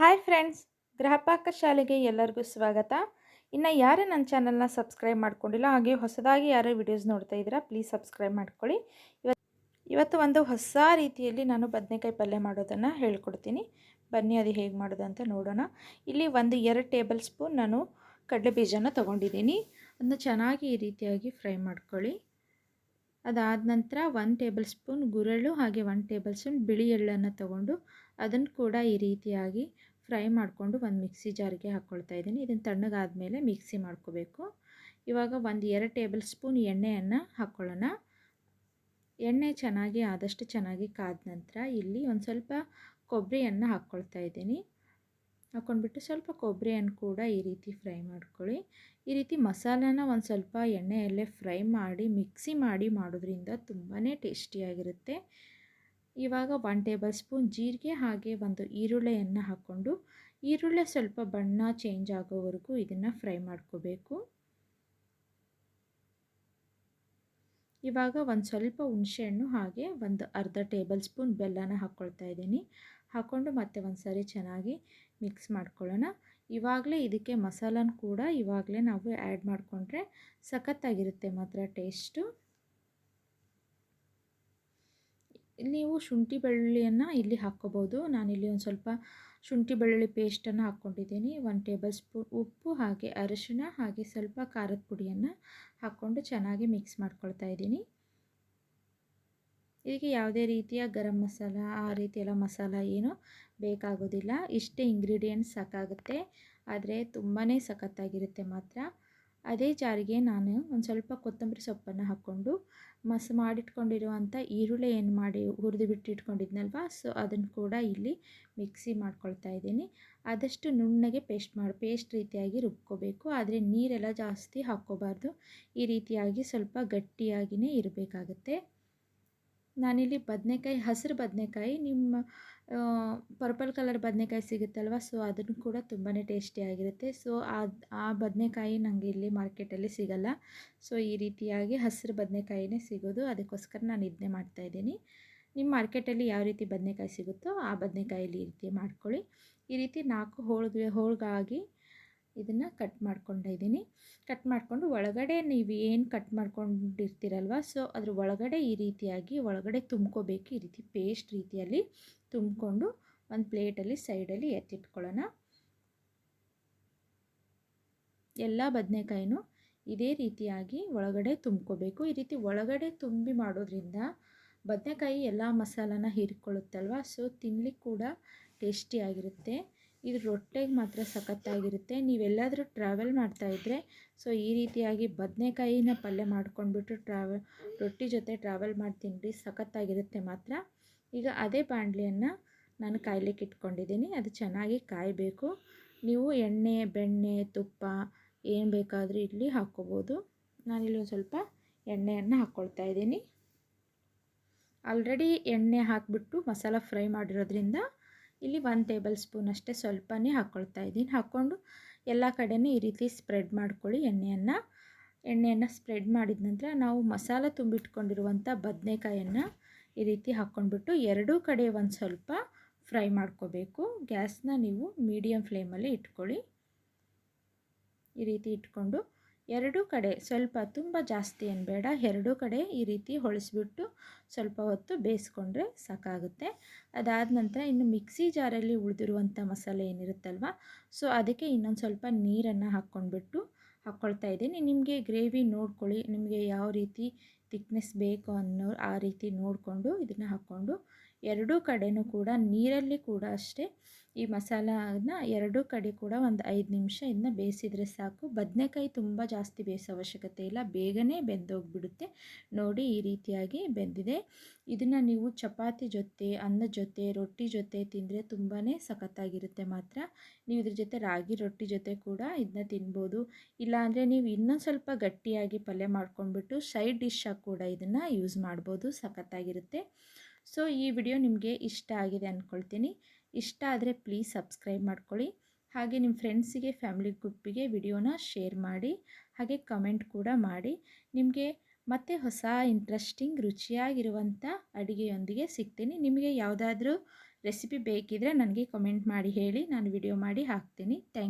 Hi friends, ಗ್ರಹಪಾಕ ಶಾಲೆಗೆ ಎಲ್ಲರಿಗೂ ಸ್ವಾಗತ. ಇನ್ನು ಯಾರೇ ನನ್ನ ಚಾನಲ್ನ ಸಬ್ಸ್ಕ್ರೈಬ್ ಮಾಡ್ಕೊಂಡಿಲ್ಲ, ಹಾಗೆ ಹೊಸದಾಗಿ ಯಾರೇ ವಿಡಿಯೋಸ್ ನೋಡ್ತಾ ಇದ್ದೀರಾ, ಪ್ಲೀಸ್ ಸಬ್ಸ್ಕ್ರೈಬ್ ಮಾಡ್ಕೊಳ್ಳಿ. ಇವತ್ತು ಒಂದು ಹೊಸ ರೀತಿಯಲ್ಲಿ ನಾನು ಬದನೆಕಾಯಿ ಪಲ್ಯ ಮಾಡೋದನ್ನು ಹೇಳ್ಕೊಡ್ತೀನಿ. ಬನ್ನಿ, ಅದು ಹೇಗೆ ಮಾಡೋದು ಅಂತ ನೋಡೋಣ. ಇಲ್ಲಿ ಒಂದು ಎರಡು ಟೇಬಲ್ ಸ್ಪೂನ್ ನಾನು ಕಡಲೆ ಬೀಜನ ತೊಗೊಂಡಿದ್ದೀನಿ. ಅದನ್ನ ಚೆನ್ನಾಗಿ ಈ ರೀತಿಯಾಗಿ ಫ್ರೈ ಮಾಡ್ಕೊಳ್ಳಿ. ಅದಾದ ನಂತರ ಒಂದು ಟೇಬಲ್ ಸ್ಪೂನ್ ಗುರಳು ಹಾಗೆ ಒಂದು ಟೇಬಲ್ ಸ್ಪೂನ್ ಬಿಳಿ ಎಳ್ಳನ್ನು ತೊಗೊಂಡು ಅದನ್ನು ಕೂಡ ಈ ರೀತಿಯಾಗಿ ಫ್ರೈ ಮಾಡಿಕೊಂಡು ಒಂದು ಮಿಕ್ಸಿ ಜಾರಿಗೆ ಹಾಕ್ಕೊಳ್ತಾ ಇದ್ದೀನಿ. ಇದನ್ನು ತಣ್ಣಗಾದಮೇಲೆ ಮಿಕ್ಸಿ ಮಾಡ್ಕೋಬೇಕು. ಇವಾಗ ಒಂದು ಎರಡು ಟೇಬಲ್ ಸ್ಪೂನ್ ಎಣ್ಣೆಯನ್ನು ಹಾಕ್ಕೊಳ್ಳೋಣ ಎಣ್ಣೆ ಚೆನ್ನಾಗಿ, ಆದಷ್ಟು ಚೆನ್ನಾಗಿ ಕಾದ ನಂತರ ಇಲ್ಲಿ ಒಂದು ಸ್ವಲ್ಪ ಕೊಬ್ಬರಿಯನ್ನು ಹಾಕ್ಕೊಳ್ತಾ ಇದ್ದೀನಿ. ಹಾಕ್ಕೊಂಡ್ಬಿಟ್ಟು ಸ್ವಲ್ಪ ಕೊಬ್ಬರಿಯನ್ನು ಕೂಡ ಈ ರೀತಿ ಫ್ರೈ ಮಾಡ್ಕೊಳ್ಳಿ. ಈ ರೀತಿ ಮಸಾಲಾನ ಒಂದು ಸ್ವಲ್ಪ ಎಣ್ಣೆಯಲ್ಲೇ ಫ್ರೈ ಮಾಡಿ, ಮಿಕ್ಸಿ ಮಾಡಿ ಮಾಡೋದ್ರಿಂದ ತುಂಬಾ ಟೇಸ್ಟಿಯಾಗಿರುತ್ತೆ. ಇವಾಗ ಒನ್ ಟೇಬಲ್ ಸ್ಪೂನ್ ಜೀರಿಗೆ ಹಾಗೆ ಒಂದು ಈರುಳ್ಳಿಯನ್ನು ಹಾಕ್ಕೊಂಡು, ಈರುಳ್ಳಿ ಸ್ವಲ್ಪ ಬಣ್ಣ ಚೇಂಜ್ ಆಗೋವರೆಗೂ ಇದನ್ನು ಫ್ರೈ ಮಾಡ್ಕೋಬೇಕು. ಇವಾಗ ಒಂದು ಸ್ವಲ್ಪ ಹುಣಸೆಹಣ್ಣು ಹಾಗೆ ಒಂದು ಅರ್ಧ ಟೇಬಲ್ ಸ್ಪೂನ್ ಬೆಲ್ಲನ ಹಾಕ್ಕೊಳ್ತಾ ಇದ್ದೀನಿ. ಹಾಕ್ಕೊಂಡು ಮತ್ತೆ ಒಂದು ಸಾರಿ ಚೆನ್ನಾಗಿ ಮಿಕ್ಸ್ ಮಾಡ್ಕೊಳ್ಳೋಣ. ಇವಾಗಲೇ ಇದಕ್ಕೆ ಮಸಾಲನ ಕೂಡ ಇವಾಗಲೇ ನಾವು ಆ್ಯಡ್ ಮಾಡಿಕೊಂಡ್ರೆ ಸಖತ್ತಾಗಿರುತ್ತೆ ಮಾತ್ರ ಟೇಸ್ಟು ನೀವು ಶುಂಠಿ ಬೆಳ್ಳುಳ್ಳಿಯನ್ನು ಇಲ್ಲಿ ಹಾಕ್ಕೋಬೋದು. ನಾನಿಲ್ಲಿ ಒಂದು ಸ್ವಲ್ಪ ಶುಂಠಿ ಬೆಳ್ಳುಳ್ಳಿ ಪೇಸ್ಟನ್ನು ಹಾಕ್ಕೊಂಡಿದ್ದೀನಿ. ಒಂದು ಟೇಬಲ್ ಸ್ಪೂನ್ ಉಪ್ಪು, ಹಾಗೆ ಅರಿಶಿಣ, ಹಾಗೆ ಸ್ವಲ್ಪ ಖಾರದ ಪುಡಿಯನ್ನು ಹಾಕ್ಕೊಂಡು ಚೆನ್ನಾಗಿ ಮಿಕ್ಸ್ ಮಾಡ್ಕೊಳ್ತಾ ಇದ್ದೀನಿ. ಇದಕ್ಕೆ ಯಾವುದೇ ರೀತಿಯ ಗರಂ ಮಸಾಲ, ಆ ರೀತಿಯೆಲ್ಲ ಮಸಾಲ ಏನು ಬೇಕಾಗೋದಿಲ್ಲ. ಇಷ್ಟೇ ಇಂಗ್ರೀಡಿಯೆಂಟ್ಸ್ ಸಾಕಾಗುತ್ತೆ. ಆದರೆ ತುಂಬಾ ಸಖತ್ತಾಗಿರುತ್ತೆ ಮಾತ್ರ. ಅದೇ ಜಾರಿಗೆ ನಾನು ಒಂದು ಸ್ವಲ್ಪ ಕೊತ್ತಂಬರಿ ಸೊಪ್ಪನ್ನು ಹಾಕ್ಕೊಂಡು ಮಸ್ ಮಾಡಿಟ್ಕೊಂಡಿರುವಂಥ ಈರುಳ್ಳಿ ಏನು ಮಾಡಿ ಹುರಿದು ಬಿಟ್ಟು ಇಟ್ಕೊಂಡಿದ್ನಲ್ವ ಸೊ ಅದನ್ನು ಕೂಡ ಇಲ್ಲಿ ಮಿಕ್ಸಿ ಮಾಡ್ಕೊಳ್ತಾ ಇದ್ದೀನಿ. ಆದಷ್ಟು ನುಣ್ಣಗೆ ಪೇಸ್ಟ್ ಮಾಡಿ, ಪೇಸ್ಟ್ ರೀತಿಯಾಗಿ ರುಬ್ಕೋಬೇಕು. ಆದರೆ ನೀರೆಲ್ಲ ಜಾಸ್ತಿ ಹಾಕ್ಕೋಬಾರ್ದು. ಈ ರೀತಿಯಾಗಿ ಸ್ವಲ್ಪ ಗಟ್ಟಿಯಾಗಿಯೇ ಇರಬೇಕಾಗತ್ತೆ. ನಾನಿಲ್ಲಿ ಬದನೆಕಾಯಿ, ಹಸಿರು ಬದನೆಕಾಯಿ, ನಿಮ್ಮ ಪರ್ಪಲ್ ಕಲರ್ ಬದನೆಕಾಯಿ ಸಿಗುತ್ತಲ್ವ? ಸೊ, ಅದನ್ನು ಕೂಡ ತುಂಬಾ ಟೇಸ್ಟಿಯಾಗಿರುತ್ತೆ ಸೊ ಆ ಬದನೆಕಾಯಿ ನನಗೆ ಇಲ್ಲಿ ಮಾರ್ಕೆಟಲ್ಲಿ ಸಿಗಲ್ಲ. ಸೊ, ಈ ರೀತಿಯಾಗಿ ಹಸಿರು ಬದನೆಕಾಯಿನೇ ಸಿಗೋದು. ಅದಕ್ಕೋಸ್ಕರ ನಾನು ಇದನ್ನೇ ಮಾಡ್ತಾಯಿದ್ದೀನಿ ನಿಮ್ಮ ಮಾರ್ಕೆಟಲ್ಲಿ ಯಾವ ರೀತಿ ಬದನೆಕಾಯಿ ಸಿಗುತ್ತೋ, ಆ ಬದನೇಕಾಯಲ್ಲಿ ಈ ರೀತಿ ಮಾಡ್ಕೊಳ್ಳಿ. ಈ ರೀತಿ ನಾಲ್ಕು ಹೋಳಿಗೆ, ಹೋಳ್ಗಾಗಿ ಇದನ್ನು ಕಟ್ ಮಾಡ್ಕೊಂಡಿದ್ದೀನಿ ಕಟ್ ಮಾಡಿಕೊಂಡು ಒಳಗಡೆ ನೀವು ಏನು ಕಟ್ ಮಾಡ್ಕೊಂಡಿರ್ತೀರಲ್ವ ಸೊ ಅದ್ರ ಒಳಗಡೆ ಈ ರೀತಿಯಾಗಿ ಒಳಗಡೆ ತುಂಬ್ಕೋಬೇಕು. ಈ ರೀತಿ ಪೇಸ್ಟ್ ರೀತಿಯಲ್ಲಿ ತುಂಬಿಕೊಂಡು ಒಂದು ಪ್ಲೇಟಲ್ಲಿ ಸೈಡಲ್ಲಿ ಎತ್ತಿಟ್ಕೊಳ್ಳೋಣ. ಎಲ್ಲ ಬದನೆಕಾಯಿನೂ ಇದೇ ರೀತಿಯಾಗಿ ಒಳಗಡೆ ತುಂಬ್ಕೋಬೇಕು. ಈ ರೀತಿ ಒಳಗಡೆ ತುಂಬಿ ಮಾಡೋದ್ರಿಂದ ಬದನೆಕಾಯಿ ಎಲ್ಲ ಮಸಾಲಾನ ಹೀರ್ಕೊಳ್ಳುತ್ತಲ್ವ ಸೊ ತಿನ್ನಲಿಕ್ಕೆ ಕೂಡ ಟೇಸ್ಟಿಯಾಗಿರುತ್ತೆ ಇದು ರೊಟ್ಟೆಗೆ ಮಾತ್ರ ಸಖತ್ತಾಗಿರುತ್ತೆ. ನೀವೆಲ್ಲಾದರೂ ಟ್ರಾವೆಲ್ ಮಾಡ್ತಾಯಿದ್ರೆ ಸೊ ಈ ರೀತಿಯಾಗಿ ಬದನೆಕಾಯಿನ ಪಲ್ಯ ಮಾಡ್ಕೊಂಡ್ಬಿಟ್ಟು ಟ್ರಾವೆಲ್ ರೊಟ್ಟಿ ಜೊತೆ ಟ್ರಾವೆಲ್ ಮಾಡಿ ತಿನ್ನಿರಿ ಸಖತ್ತಾಗಿರುತ್ತೆ ಮಾತ್ರ. ಈಗ ಅದೇ ಬಾಣಲಿಯನ್ನು ನಾನು ಕಾಯ್ಲಿಕ್ಕೆ ಇಟ್ಕೊಂಡಿದ್ದೀನಿ. ಅದು ಚೆನ್ನಾಗಿ ಕಾಯಬೇಕು. ನೀವು ಎಣ್ಣೆ, ಬೆಣ್ಣೆ, ತುಪ್ಪ ಏನು ಬೇಕಾದರೂ ಇಲ್ಲಿ ಹಾಕ್ಕೋಬೋದು. ನಾನಿಲ್ಲಿ ಒಂದು ಸ್ವಲ್ಪ ಎಣ್ಣೆಯನ್ನು ಹಾಕ್ಕೊಳ್ತಾ ಇದ್ದೀನಿ. ಆಲ್ರೆಡಿ ಎಣ್ಣೆ ಹಾಕಿಬಿಟ್ಟು ಮಸಾಲ ಫ್ರೈ ಮಾಡಿರೋದ್ರಿಂದ ಇಲ್ಲಿ ಒಂದು ಟೇಬಲ್ ಸ್ಪೂನ್ ಅಷ್ಟೇ ಸ್ವಲ್ಪನೇ ಹಾಕ್ಕೊಳ್ತಾ ಇದ್ದೀನಿ. ಹಾಕ್ಕೊಂಡು ಎಲ್ಲ ಕಡೆಯೂ ಈ ರೀತಿ ಸ್ಪ್ರೆಡ್ ಮಾಡ್ಕೊಳ್ಳಿ ಎಣ್ಣೆಯನ್ನು. ಎಣ್ಣೆಯನ್ನು ಸ್ಪ್ರೆಡ್ ಮಾಡಿದ ನಂತರ ನಾವು ಮಸಾಲ ತುಂಬಿಟ್ಕೊಂಡಿರುವಂಥ ಬದನೆಕಾಯನ್ನು ಈ ರೀತಿ ಹಾಕ್ಕೊಂಡ್ಬಿಟ್ಟು ಎರಡೂ ಕಡೆ ಒಂದು ಸ್ವಲ್ಪ ಫ್ರೈ ಮಾಡ್ಕೋಬೇಕು. ಗ್ಯಾಸ್ನ ನೀವು ಮೀಡಿಯಮ್ ಫ್ಲೇಮಲ್ಲಿ ಇಟ್ಕೊಳ್ಳಿ. ಈ ರೀತಿ ಇಟ್ಕೊಂಡು ಎರಡೂ ಕಡೆ ಸ್ವಲ್ಪ ತುಂಬ ಜಾಸ್ತಿ ಏನು ಬೇಡ, ಎರಡೂ ಕಡೆ ಈ ರೀತಿ ಹೊಳಿಸ್ಬಿಟ್ಟು ಸ್ವಲ್ಪ ಹೊತ್ತು ಬೇಯಿಸ್ಕೊಂಡ್ರೆ ಸಾಕಾಗುತ್ತೆ. ಅದಾದ ನಂತರ ಇನ್ನು ಮಿಕ್ಸಿ ಜಾರಲ್ಲಿ ಉಳಿದಿರುವಂಥ ಮಸಾಲೆ ಏನಿರುತ್ತಲ್ವ, ಸೊ ಅದಕ್ಕೆ ಇನ್ನೊಂದು ಸ್ವಲ್ಪ ನೀರನ್ನು ಹಾಕ್ಕೊಂಡ್ಬಿಟ್ಟು ಹಾಕ್ಕೊಳ್ತಾ ಇದ್ದೀನಿ. ನಿಮಗೆ ಗ್ರೇವಿ ನೋಡ್ಕೊಳ್ಳಿ, ನಿಮಗೆ ಯಾವ ರೀತಿ ತಿಕ್ನೆಸ್ ಬೇಕು ಅನ್ನೋ ಆ ರೀತಿ ನೋಡಿಕೊಂಡು ಇದನ್ನು ಹಾಕ್ಕೊಂಡು ಎರಡೂ ಕಡೆಯೂ ಕೂಡ ನೀರಲ್ಲಿ ಕೂಡ ಅಷ್ಟೇ ಈ ಮಸಾಲನ ಎರಡೂ ಕಡೆ ಕೂಡ ಒಂದು ಐದು ನಿಮಿಷ ಇದನ್ನ ಬೇಯಿಸಿದರೆ ಸಾಕು. ಬದನೆಕಾಯಿ ತುಂಬ ಜಾಸ್ತಿ ಬೇಯಿಸೋ ಅವಶ್ಯಕತೆ ಇಲ್ಲ. ಬೇಗನೆ ಬೆಂದೋಗ್ಬಿಡುತ್ತೆ. ನೋಡಿ ಈ ರೀತಿಯಾಗಿ ಬೆಂದಿದೆ. ಇದನ್ನು ನೀವು ಚಪಾತಿ ಜೊತೆ ಅನ್ನದ ಜೊತೆ, ರೊಟ್ಟಿ ಜೊತೆ ತಿಂದರೆ ತುಂಬಾ ಸಖತ್ತಾಗಿರುತ್ತೆ ಮಾತ್ರ. ನೀವು ಇದ್ರ ಜೊತೆ ರಾಗಿ, ರೊಟ್ಟಿ ಜೊತೆ ಕೂಡ ಇದನ್ನ ತಿನ್ಬೋದು. ಇಲ್ಲಾಂದರೆ ನೀವು ಇನ್ನೊಂದು ಸ್ವಲ್ಪ ಗಟ್ಟಿಯಾಗಿ ಪಲ್ಯ ಮಾಡ್ಕೊಂಡ್ಬಿಟ್ಟು ಸೈಡ್ ಡಿಶ್ಶಾಗಿ ಕೂಡ ಇದನ್ನು ಯೂಸ್ ಮಾಡ್ಬೋದು. ಸಖತ್ತಾಗಿರುತ್ತೆ. ಸೊ, ಈ ವಿಡಿಯೋ ನಿಮಗೆ ಇಷ್ಟ ಆಗಿದೆ ಅಂದ್ಕೊಳ್ತೀನಿ ಇಷ್ಟ ಆದರೆ ಪ್ಲೀಸ್ ಸಬ್ಸ್ಕ್ರೈಬ್ ಮಾಡ್ಕೊಳ್ಳಿ. ಹಾಗೆ ನಿಮ್ಮ ಫ್ರೆಂಡ್ಸಿಗೆ, ಫ್ಯಾಮಿಲಿ ಗ್ರೂಪಿಗೆ ವಿಡಿಯೋನ ಶೇರ್ ಮಾಡಿ, ಹಾಗೆ ಕಮೆಂಟ್ ಕೂಡ ಮಾಡಿ. ನಿಮಗೆ ಮತ್ತೆ ಹೊಸ ಇಂಟ್ರೆಸ್ಟಿಂಗ್ ರುಚಿಯಾಗಿರುವಂಥ ಅಡುಗೆಯೊಂದಿಗೆ ಸಿಗ್ತೀನಿ. ನಿಮಗೆ ಯಾವುದಾದ್ರೂ ರೆಸಿಪಿ ಬೇಕಿದ್ರೆ ನನಗೆ ಕಮೆಂಟ್ ಮಾಡಿ ಹೇಳಿ. ನಾನು ವಿಡಿಯೋ ಮಾಡಿ ಹಾಕ್ತೀನಿ. ಥ್ಯಾಂಕ್